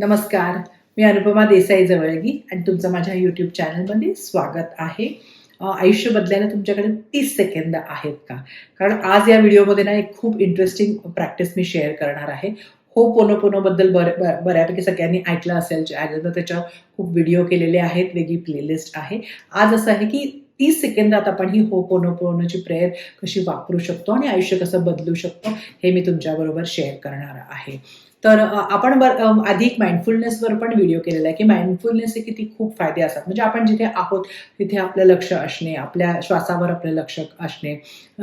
नमस्कार मी अनुपमा देसाई जवळगी आणि तुमचं माझ्या यूट्यूब चॅनलमध्ये स्वागत आहे. आयुष्य बदलायला तुमच्याकडे तीस सेकंद आहेत का? कारण आज या व्हिडिओमध्ये ना एक खूप इंटरेस्टिंग प्रॅक्टिस मी शेअर करणार आहे. हो पोनो पोनोबद्दल बर ब- बऱ्यापैकी सगळ्यांनी ऐकलं असेल अगोदर त्याच्यावर खूप व्हिडिओ केलेले आहेत वेगळी प्लेलिस्ट आहे. आज असं आहे की तीस सेकंदात आपण ही हो पोनो पोनोची प्रेयर कशी वापरू शकतो आणि आयुष्य कसं बदलू शकतो हे मी तुमच्याबरोबर शेअर करणार आहे. तर आपण बर अ, अधिक माइंडफुलनेसवर पण व्हिडिओ केलेला आहे की माइंडफुलनेसचे किती खूप फायदे असतात. म्हणजे आपण जिथे आहोत तिथे आपलं लक्ष असणे आपल्या श्वासावर आपलं लक्ष असणे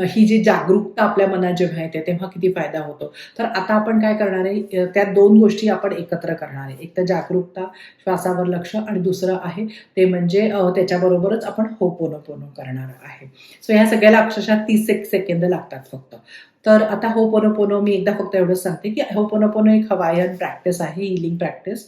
ही जी जागरूकता आपल्या मनात जेव्हा येते तेव्हा किती फायदा होतो. तर आता आपण काय करणार आहे त्या दोन गोष्टी आपण एकत्र करणार आहे. एक तर जागरूकता श्वासावर लक्ष आणि दुसरं आहे ते म्हणजे त्याच्याबरोबरच आपण हो करणार आहे. सो ह्या सगळ्याला अक्षरशः तीस एक सेकंद लागतात फक्त. तर आता हो पोनो पोनो मी एकदा फक्त एवढंच सांगते की हो पोनो पोनो एक हवायन प्रॅक्टिस आहे हिलिंग प्रॅक्टिस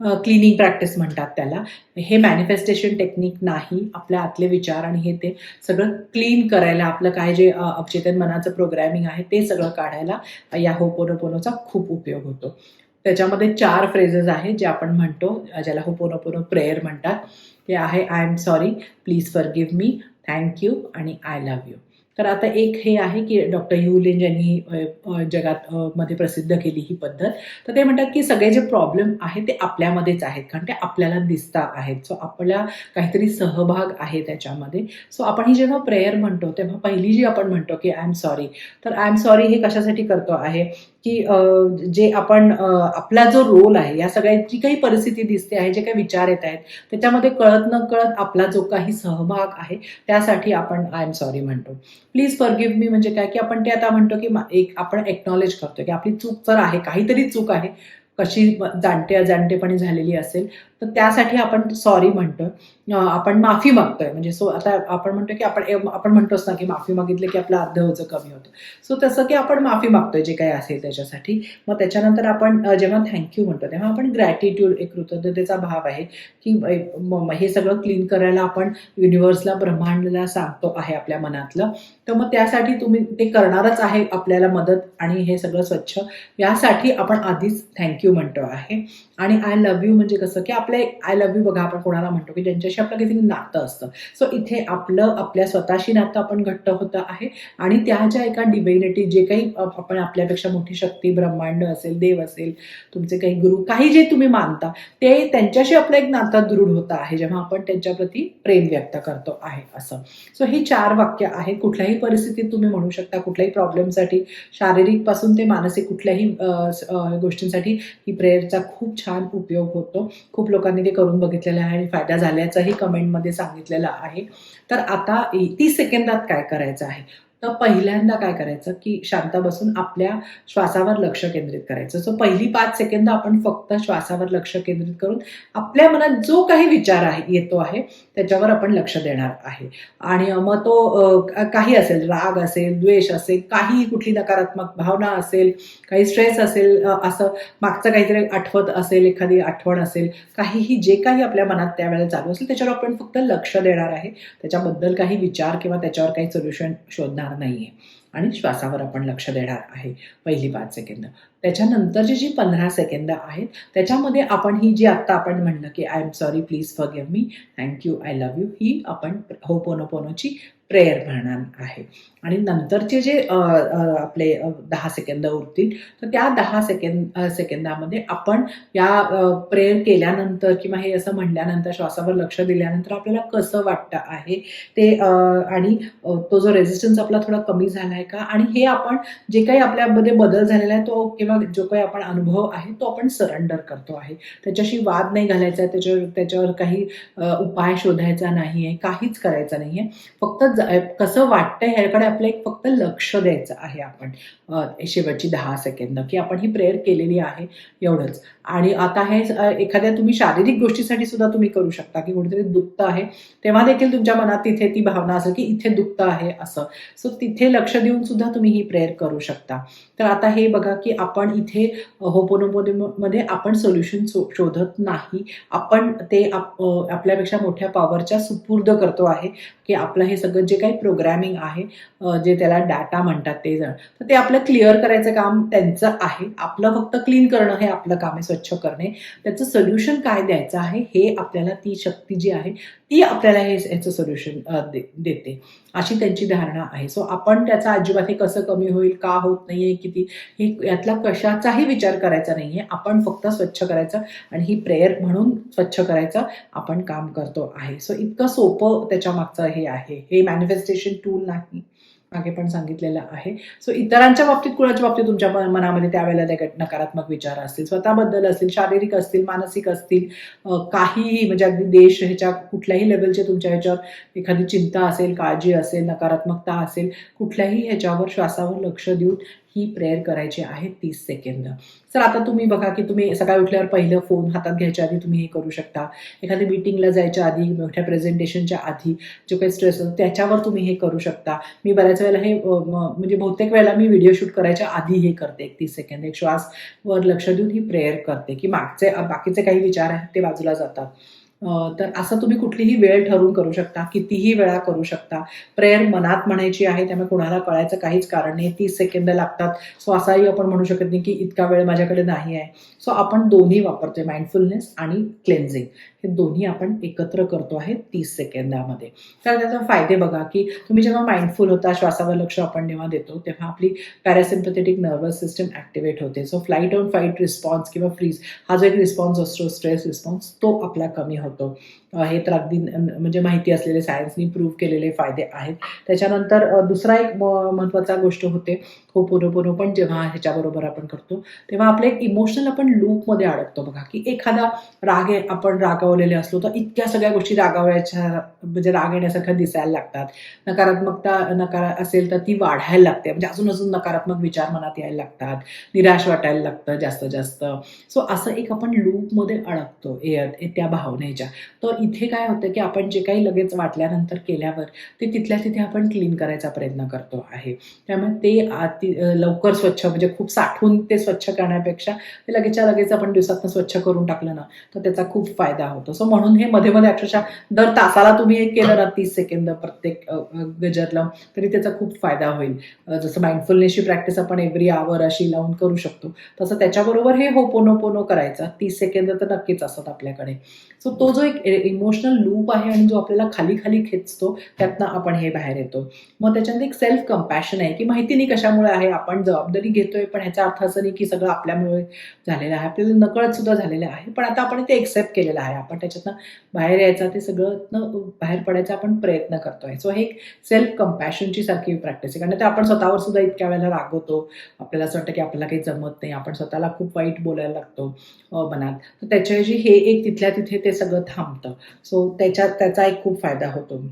क्लिनिंग प्रॅक्टिस म्हणतात त्याला. हे मॅनिफेस्टेशन टेक्निक नाही आपल्या आतले विचार आणि हे ते सगळं क्लीन करायला आपलं काय जे अपचेतन मनाचं प्रोग्रॅमिंग आहे ते सगळं काढायला या हो पोनो पोनोचा खूप उपयोग होतो. त्याच्यामध्ये चार फ्रेजेस आहेत जे आपण म्हणतो ज्याला हो पोनो पोनो प्रेयर म्हणतात. ते आहे I am sorry please forgive me thank you आणि आय लव्ह यू तर आता एक हे आहे की डॉक्टर युलिन ज्यांनी जगात मध्ये प्रसिद्ध केली ही पद्धत. तर ते म्हणतात की सगळे जे प्रॉब्लेम आहेत ते आपल्यामध्येच आहेत कारण ते आपल्याला दिसता आहेत. सो आपल्या काहीतरी सहभाग आहे त्याच्यामध्ये. सो आपण ही जेव्हा प्रेयर म्हणतो तेव्हा पहिली जी आपण म्हणतो की आय एम सॉरी तर आय एम सॉरी हे कशासाठी करतो आहे? की जे आपण आपला जो रोल आहे या सगळ्याची काही परिस्थिती दिसते आहे जे काही विचार येत आहेत त्याच्यामध्ये कळत न कळत आपला जो काही सहभाग आहे त्यासाठी आपण आय एम सॉरी म्हणतो. प्लीज फॉरगिव्ह मी म्हणजे काय? की आपण ते आता म्हणतो की एक आपण एक्नॉलेज करतो की आपली चूक तर आहे काहीतरी चूक आहे. कशी जाणते अजाणतेपणी झालेली असेल. तर त्यासाठी आपण सॉरी म्हणतो. आपण माफी मागतोय. म्हणजे सो आता आपण म्हणतो की आपण आपण म्हणतोच ना की माफी मागितली की आपलं अर्ध ओझं कमी होतं. सो तसं की आपण माफी मागतोय जे काही असेल त्याच्यासाठी. मग त्याच्यानंतर आपण जेव्हा थँक्यू म्हणतो तेव्हा आपण ग्रॅटिट्यूड एक कृतज्ञतेचा भाव आहे की हे सगळं क्लीन करायला आपण युनिव्हर्सला ब्रह्मांडला सांगतो आहे आपल्या मनातलं. तर मग त्यासाठी तुम्ही ते करणारच आहे आपल्याला मदत आणि हे सगळं स्वच्छ. यासाठी आपण आधीच थँक्यू म्हणतो आहे. आणि आय लव्ह यू म्हणजे कसं की आपलं आय लव्ह यू बघा आपण कोणाला म्हणतो की ज्यांच्याशी आपलं काहीतरी नातं असतं. सो इथे आपलं आपल्या स्वतःशी नातं आपण घट्ट होतं आहे आणि त्या ज्या एका डिव्हिनिटी जे काही आपण आपल्यापेक्षा मोठी शक्ती ब्रह्मांड असेल देव असेल तुमचे काही गुरु काही जे तुम्ही मानता ते त्यांच्याशी आपलं एक नातं दृढ होतं आहे जेव्हा आपण त्यांच्याप्रती प्रेम व्यक्त करतो आहे असं. सो ही चार वाक्य आहेत कुठल्याही परिस्थितीत तुम्ही म्हणू शकता कुठल्याही प्रॉब्लेमसाठी शारीरिकपासून ते मानसिक कुठल्याही गोष्टींसाठी ही प्रेयरचा खूप छान उपयोग होतो. खूप लोकांनी ते करून बघितलेलं आहे आणि फायदा झाल्याचंही कमेंटमध्ये सांगितलेलं आहे. तर आता तीस सेकंदात काय करायचं आहे? तर पहिल्यांदा काय करायचं की शांत बसून आपल्या श्वासावर लक्ष केंद्रित करायचं. सो पहिली पाच सेकंद आपण फक्त श्वासावर लक्ष केंद्रित करून आपल्या मनात जो काही विचार आहे येतो आहे त्याच्यावर आपण लक्ष देणार आहे. आणि मग तो काही असेल राग असेल द्वेष असेल काही कुठली नकारात्मक भावना असेल काही स्ट्रेस असेल असं मागचं काहीतरी आठवत असेल एखादी आठवण असेल काहीही जे काही आपल्या मनात त्यावेळेला चालू असेल त्याच्यावर आपण फक्त लक्ष देणार आहे. त्याच्याबद्दल काही विचार किंवा त्याच्यावर काही सोल्युशन शोधणार नाहीये. आणि श्वासावर आपण लक्ष देणार आहे पहिली पाच सेकंद. त्याच्यानंतरची जी पंधरा सेकंद आहेत त्याच्यामध्ये आपण ही जी आत्ता आपण म्हणलं की I am sorry please forgive me thank you I love you ही आपण हो पोनो पोनोची प्रेयर म्हणणार आहे. आणि नंतरचे जे आपले दहा सेकंद उरतील तर त्या दहा सेकंद सेकंदामध्ये आपण या प्रेयर केल्यानंतर किंवा हे असं म्हणल्यानंतर श्वासावर लक्ष दिल्यानंतर आपल्याला कसं वाटतं आहे ते आणि तो जो रेझिस्टन्स आपला थोडा कमी झाला आहे का? आणि हे आपण जे काही आपल्यामध्ये बदल झालेला आहे तो किंवा जो काही आपण अनुभव आहे तो आपण सरेंडर करतो आहे. त्याच्याशी वाद नाही घालायचा आहे त्याच्यावर त्याच्यावर काही उपाय शोधायचा नाही आहे काहीच करायचा नाही आहे फक्त कसं वाटतंय ह्याकडे आपलं एक फक्त लक्ष द्यायचं आहे आपण. शेवटची दहा सेकंद की आपण ही प्रेयर केलेली आहे एवढंच. आणि आता हे एखाद्या तुम्ही शारीरिक गोष्टीसाठी सुद्धा तुम्ही करू शकता की कुठेतरी दुखतं आहे तेव्हा देखील तुमच्या मनात तिथे ती भावना असेल की इथे दुखतं आहे असं. सो तिथे लक्ष देऊन सुद्धा तुम्ही ही प्रेयर करू शकता. तर आता हे बघा की आपण इथे मध्ये आपण सोल्युशन शोधत नाही. आपण ते आप- आपल्यापेक्षा मोठ्या पॉवरच्या सुपूर्द करतो आहे की आपलं हे सगळं जे काही प्रोग्रॅमिंग आहे जे त्याला डाटा म्हणतात ते जण तर ते आपलं क्लिअर करायचं काम त्यांचं आहे. आपलं फक्त क्लीन करणं हे आपलं काम आहे स्वच्छ करणे. त्याचं सोल्युशन काय द्यायचं आहे हे आपल्याला ती शक्ती जी आहे ती आपल्याला हे ह्याचं सोल्युशन देते. अशी त्यांची धारणा आहे. सो आपण त्याचा अजिबात हे कसं कमी होईल का होत नाही आहे किती हे यातला कशाचाही विचार करायचा नाही आहे आपण फक्त स्वच्छ करायचं आणि ही प्रेयर म्हणून स्वच्छ करायचं आपण काम करतो आहे. सो इतकं सोपं त्याच्या मागचं हे आहे. हे मॅनिफेस्टेशन टूल नाही. मागे पण सांगितलेलं आहे. सो इतरांच्या बाबतीत कुणाच्या बाबतीत तुमच्या मनामध्ये त्यावेळेला नका- नकारात्मक विचार असतील? स्वतःबद्दल असतील शारीरिक असतील मानसिक असतील काहीही म्हणजे अगदी देश ह्याच्या कुठल्याही लेवलचे तुमच्या ह्याच्यावर एखादी चिंता असेल काळजी असेल नकारात्मकता असेल कुठल्याही ह्याच्यावर श्वासावर लक्ष देऊन ही प्रेयर करायची आहे तीस सेकंद. सर आता तुम्ही बघा की तुम्ही सकाळी उठल्यावर पहिलं फोन हातात घ्यायच्या आधी तुम्ही हे करू शकता. एखाद्या मीटिंगला जायच्या आधी मोठ्या प्रेझेंटेशनच्या आधी जो काही स्ट्रेस होतो त्याच्यावर तुम्ही हे करू शकता. मी बऱ्याच वेळेला हे म्हणजे बहुतेक वेळेला मी व्हिडिओ शूट करायच्या आधी हे करते एक तीस सेकंद. एक श्वासवर लक्ष देऊन ही प्रेयर करते की मागचे बाकीचे काही विचार आहेत ते बाजूला जातात. तर असं तुम्ही कुठलीही वेळ ठरवून करू शकता कितीही वेळा करू शकता. प्रेयर मनात म्हणायची आहे त्यामुळे कोणाला कळायचं काहीच कारण नाही. तीस सेकंद लागतात. सो असाही आपण म्हणू शकत नाही की इतका वेळ माझ्याकडे नाही आहे. सो आपण दोन्ही वापरतोय माइंडफुलनेस आणि क्लेन्झिंग हे दोन्ही आपण एकत्र करतो आहे तीस सेकंदामध्ये. तर त्याचे फायदे बघा की तुम्ही जेव्हा माइंडफुल होता श्वासावर लक्ष आपण जेव्हा देतो तेव्हा आपली पॅरासिम्पथेटिक नर्वस सिस्टम ॲक्टिवेट होते. So flight on fight response किंवा फ्रीज हा जो एक रिस्पॉन्स असतो स्ट्रेस रिस्पॉन्स तो आपला कमी होतो. auto. हे तर अगदी म्हणजे माहिती असलेले सायन्सनी प्रूव्ह केलेले फायदे आहेत. त्याच्यानंतर दुसरा एक म- महत्त्वाचा गोष्ट होते. हो पोनो पण जेव्हा ह्याच्याबरोबर आपण करतो तेव्हा आपले एक इमोशनल आपण लूपमध्ये अडकतो. बघा की एखादा राग आपण रागावलेले असलो तर इतक्या सगळ्या गोष्टी रागावायच्या म्हणजे राग येण्यासारख्या दिसायला लागतात. नकारात्मकता नकार असेल तर ती वाढायला लागते. म्हणजे अजून अजून नकारात्मक विचार मनात यायला लागतात. निराश वाटायला लागतं जास्त जास्त. सो असं एक आपण लूपमध्ये अडकतो ए- ए- त्या भावनेच्या. तर इथे काय होतं की आपण जे काही लगेच वाटल्यानंतर केल्यावर ते तिथल्या तिथे आपण क्लीन करायचा प्रयत्न करतो आहे. त्यामुळे ते आती लवकर स्वच्छ म्हणजे खूप साठवून ते स्वच्छ करण्यापेक्षा ते लगेचच्या लगेच आपण दिवसातनं स्वच्छ करून टाकलं ना तर त्याचा खूप फायदा होतो. सो म्हणून हे मध्ये मध्ये अक्षरशः दर तासाला तुम्ही हे केलं ना तीस सेकंद प्रत्येक गजर लावून तरी त्याचा खूप फायदा होईल. जसं माइंडफुलनेसची प्रॅक्टिस आपण एव्हरी आवर अशी लावून करू शकतो तसं त्याच्याबरोबर हे हो पोनो पोनो करायचा. तीस सेकंद तर नक्कीच असतात आपल्याकडे. सो तो जो एक इमोशनल लूप आहे आणि जो आपल्याला खाली खाली खेचतो त्यातनं आपण हे बाहेर येतो. मग त्याच्यानंतर एक सेल्फ कम्पॅशन आहे की माहिती नाही कशामुळे आहे आपण जबाबदारी घेतोय पण ह्याचा अर्थ असं नाही की सगळं आपल्यामुळे झालेलं आहे आपल्याला नकळत सुद्धा झालेलं आहे. पण आता आपण ते एक्सेप्ट केलेलं आहे आपण त्याच्यातनं बाहेर यायचा ते सगळं बाहेर पडायचा आपण प्रयत्न करतोय. सो हे एक सेल्फ कम्पॅशनची सारखी प्रॅक्टिस आहे. कारण ते आपण स्वतःवर सुद्धा इतक्या वेळेला रागवतो. आपल्याला असं वाटतं की आपल्याला काही जमत नाही. आपण स्वतःला खूप वाईट बोलायला लागतो मनात. तर त्याच्याऐवजी हे एक तिथल्या तिथे ते सगळं थांबतं. सो त्याच्यात त्याचा एक खूप फायदा होतो.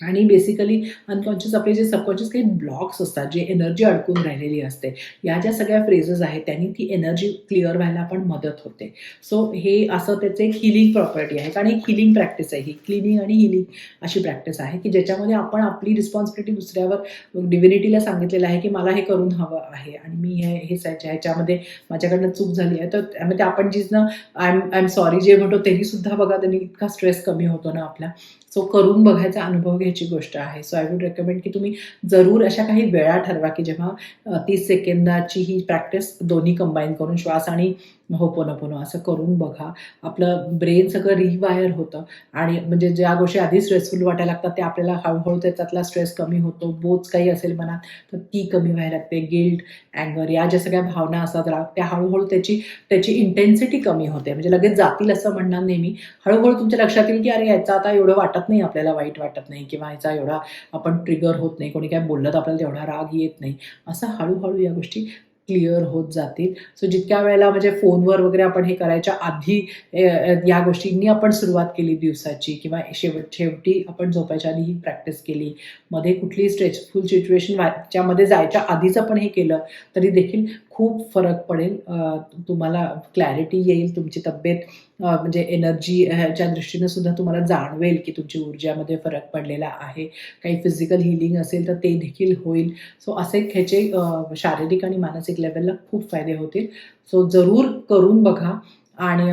आणि बेसिकली अनकॉन्शियस आपले जे सबकॉन्शियस काही ब्लॉक्स असतात जे एनर्जी अडकून राहिलेली असते या ज्या सगळ्या फ्रेजेस आहेत त्यांनी ती एनर्जी क्लिअर व्हायला पण मदत होते. सो हे असं त्याचं एक हिलिंग प्रॉपर्टी आहे. कारण एक हिलिंग प्रॅक्टिस आहे. ही क्लिनिंग आणि हिलिंग अशी प्रॅक्टिस आहे की ज्याच्यामध्ये आपण आपली रिस्पॉन्सिबिलिटी दुसऱ्यावर डिव्हिनिटीला सांगितलेलं आहे की मला हे करून हवं आहे आणि मी हे हे ह्याच्यामध्ये माझ्याकडनं चूक झाली आहे तर त्यामध्ये आपण जिथनं I am I am sorry जे म्हणतो तेही सुद्धा बघा त्यांनी इतका स्ट्रेस कमी होतो ना आपला. सो करून बघायचा अनुभव घ्यायची गोष्ट आहे. सो आय वुड रेकमेंड की तुम्ही जरूर अशा काही वेळा ठरवा की जेव्हा तीस सेकंदाची ही प्रॅक्टिस दोन्ही कंबाईन करून श्वास आणि होपोनपोनो असं करून बघा. आपलं ब्रेन सगळं रिवायर होतं. आणि म्हणजे ज्या गोष्टी आधी स्ट्रेसफुल वाटायला लागतात ते आपल्याला हळूहळू त्याच्यातला स्ट्रेस कमी होतो. बोच काही असेल मनात तर ती कमी व्हायला लागते. गिल्ट अँगर या ज्या सगळ्या भावना असतात राग त्या हळूहळू त्याची त्याची इंटेन्सिटी कमी होते. म्हणजे लगेच जातील असं म्हणणार नेहमी हळूहळू तुमच्या लक्षात येईल की अरे याचा आता एवढं वाटत नाही आपल्याला वाईट वाटत नाही किंवा याचा एवढा आपण ट्रिगर होत नाही. कोणी काय बोललं तर आपल्याला तेवढा राग येत नाही. असं हळूहळू या गोष्टी क्लिअर होत जातील. सो जितक्या वेळेला म्हणजे फोनवर वगैरे आपण हे करायच्या आधी या गोष्टींनी आपण सुरुवात केली दिवसाची किंवा शेवट शेवटी आपण झोपायच्या आधी ही प्रॅक्टिस केली. मध्ये कुठली स्ट्रेसफुल सिच्युएशन च्यामध्ये जायच्या आधीच आपण हे केलं तरी देखील खूप फरक पडेल. तुम्हाला क्लॅरिटी येईल तुमची तब्येत म्हणजे एनर्जी ह्याच्या दृष्टीने सुद्धा तुम्हाला जाणवेल की तुमची ऊर्जामध्ये फरक पडलेला आहे. काही फिजिकल हिलिंग असेल तर ते देखील होईल. सो असे ह्याचे शारीरिक आणि मानसिक लेवलला खूप फायदे होतील. सो जरूर करून बघा. आणि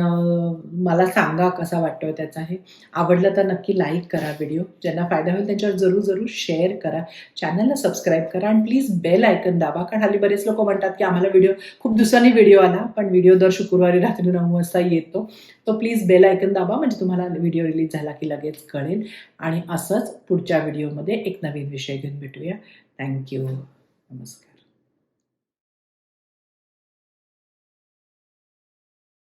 मला सांगा कसा वाटतोय त्याचा हे. आवडलं तर नक्की लाईक करा व्हिडिओ ज्यांना फायदा होईल त्यांच्यावर जरूर जरूर शेअर करा. चॅनलला सबस्क्राईब करा आणि प्लीज बेल आयकन दाबा. कारण हल्ली बरेच लोक म्हणतात की आम्हाला व्हिडिओ खूप दिवसांनी व्हिडिओ आला पण व्हिडिओ दर शुक्रवारी रात्री नऊ वाजता येतो. तो प्लीज बेल आयकन दाबा म्हणजे तुम्हाला व्हिडिओ रिलीज झाला की लगेच कळेल. आणि असंच पुढच्या व्हिडिओमध्ये एक नवीन विषय घेऊन भेटूया. थँक्यू नमस्कार.